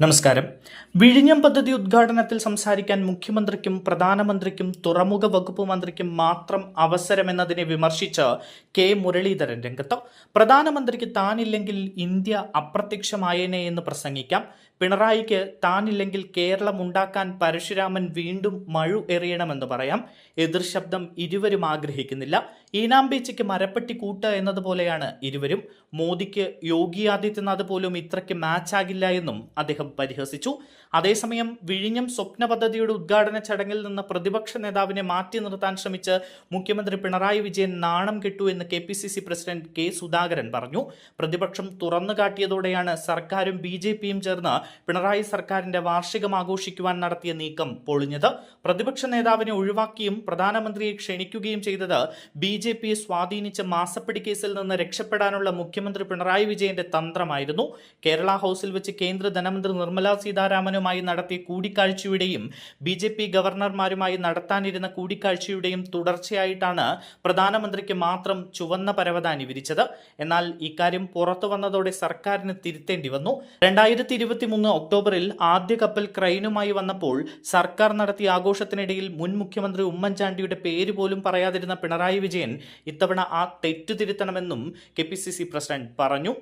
നമസ്കാരം. വിഴിഞ്ഞം പദ്ധതി ഉദ്ഘാടനത്തിൽ സംസാരിക്കാൻ മുഖ്യമന്ത്രിക്കും പ്രധാനമന്ത്രിക്കും തുറമുഖ വകുപ്പ് മന്ത്രിക്കും മാത്രം അവസരമെന്നതിനെ വിമർശിച്ച് കെ. മുരളീധരൻ രംഗത്ത്. പ്രധാനമന്ത്രിക്ക് താനില്ലെങ്കിൽ ഇന്ത്യ അപ്രത്യക്ഷമായേനെ എന്ന് പ്രസംഗിക്കാം. പിണറായിക്ക് താനില്ലെങ്കിൽ കേരളം ഉണ്ടാക്കാൻ പരശുരാമൻ വീണ്ടും മഴു എറിയണമെന്ന് പറയാം. എതിർശബ്ദം ഇരുവരും ആഗ്രഹിക്കുന്നില്ല. ഈനാംബീച്ചയ്ക്ക് മരപ്പെട്ടി കൂട്ട് എന്നതുപോലെയാണ് ഇരുവരും. മോദിക്ക് യോഗി ആദിത്യനാഥ് പോലും ഇത്രയ്ക്ക് മാച്ചാകില്ല എന്നും അദ്ദേഹം പരിഹസിച്ചു. അതേസമയം വിഴിഞ്ഞം സ്വപ്ന പദ്ധതിയുടെ ഉദ്ഘാടന ചടങ്ങിൽ നിന്ന് പ്രതിപക്ഷ നേതാവിനെ മാറ്റി നിർത്താൻ ശ്രമിച്ച് മുഖ്യമന്ത്രി പിണറായി വിജയൻ നാണം കെട്ടു എന്ന് കെ പ്രസിഡന്റ് കെ സുധാകരൻ പറഞ്ഞു. പ്രതിപക്ഷം തുറന്നു കാട്ടിയതോടെയാണ് സർക്കാരും ബി ചേർന്ന് പിണറായി സർക്കാരിന്റെ വാർഷികം ആഘോഷിക്കുവാൻ നടത്തിയ നീക്കം പൊളിഞ്ഞത്. പ്രതിപക്ഷ നേതാവിനെ ഒഴിവാക്കിയും പ്രധാനമന്ത്രിയെ ക്ഷണിക്കുകയും ചെയ്തത് ബി ജെ പിയെ സ്വാധീനിച്ച മാസപ്പിടി കേസിൽ നിന്ന് രക്ഷപ്പെടാനുള്ള മുഖ്യമന്ത്രി പിണറായി വിജയന്റെ തന്ത്രമായിരുന്നു. കേരള ഹൌസിൽ വെച്ച് കേന്ദ്ര ധനമന്ത്രി നിർമ്മല സീതാരാമനുമായി നടത്തിയ കൂടിക്കാഴ്ചയുടെയും ബി ജെ പി ഗവർണർമാരുമായി നടത്താനിരുന്ന കൂടിക്കാഴ്ചയുടെയും തുടർച്ചയായിട്ടാണ് പ്രധാനമന്ത്രിക്ക് മാത്രം ചുവന്ന പരവതാനി വിരിച്ചത്. എന്നാൽ ഇക്കാര്യം പുറത്തു വന്നതോടെ സർക്കാരിന് തിരുത്തേണ്ടി വന്നു. രണ്ടായിരത്തി ഇരുപത്തി മൂന്ന് ഒക്ടോബറിൽ ആദ്യ കപ്പൽ ക്രൈനുമായി വന്നപ്പോൾ സർക്കാർ നടത്തിയ ആഘോഷത്തിനിടയിൽ മുൻ മുഖ്യമന്ത്രി ഉമ്മൻചാണ്ടിയുടെ പേര് പോലും പറയാതിരുന്ന പിണറായി വിജയൻ ഇത്തവണ ആ തെറ്റു തിരുത്തണമെന്നും K P C C president പറഞ്ഞു.